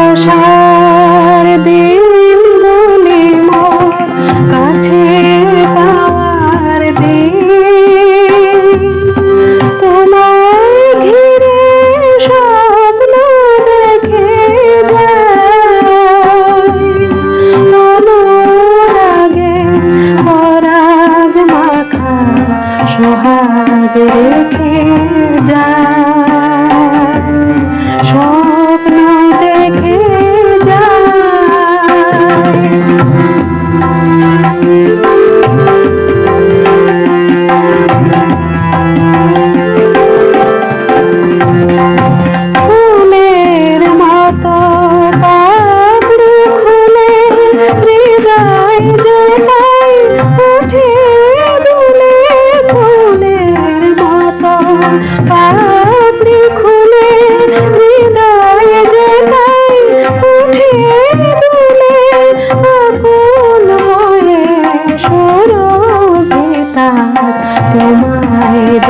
আশার দিনগুলি মোর কাছে পাওয়ার দিন। তোমার ঘিরে স্বপ্ন দেখে যাগে পরাগ মাখা সোহাগ রেখে যায়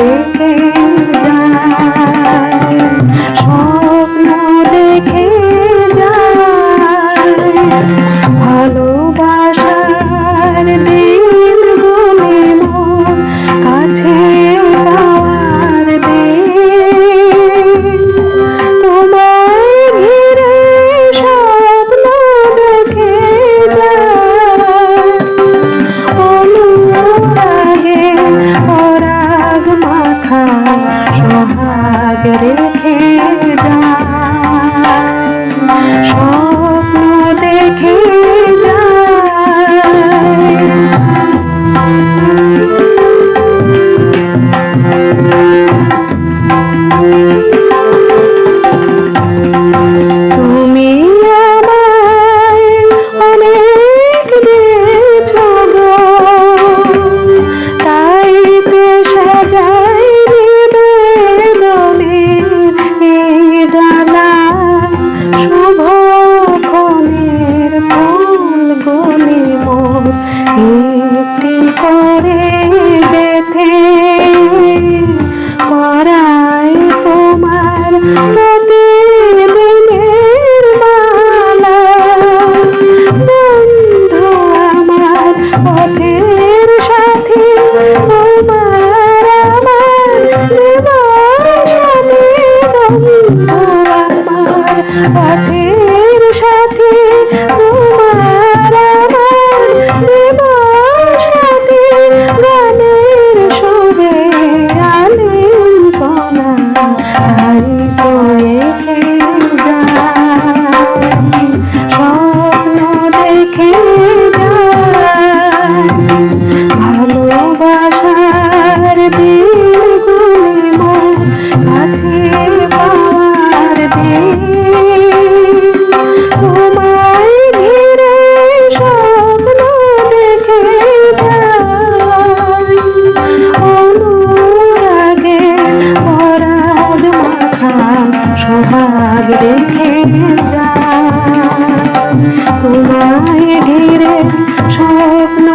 Oh. রেখে যা ভাগ রেখে যা। তোমায় ঘিরে স্বপ্ন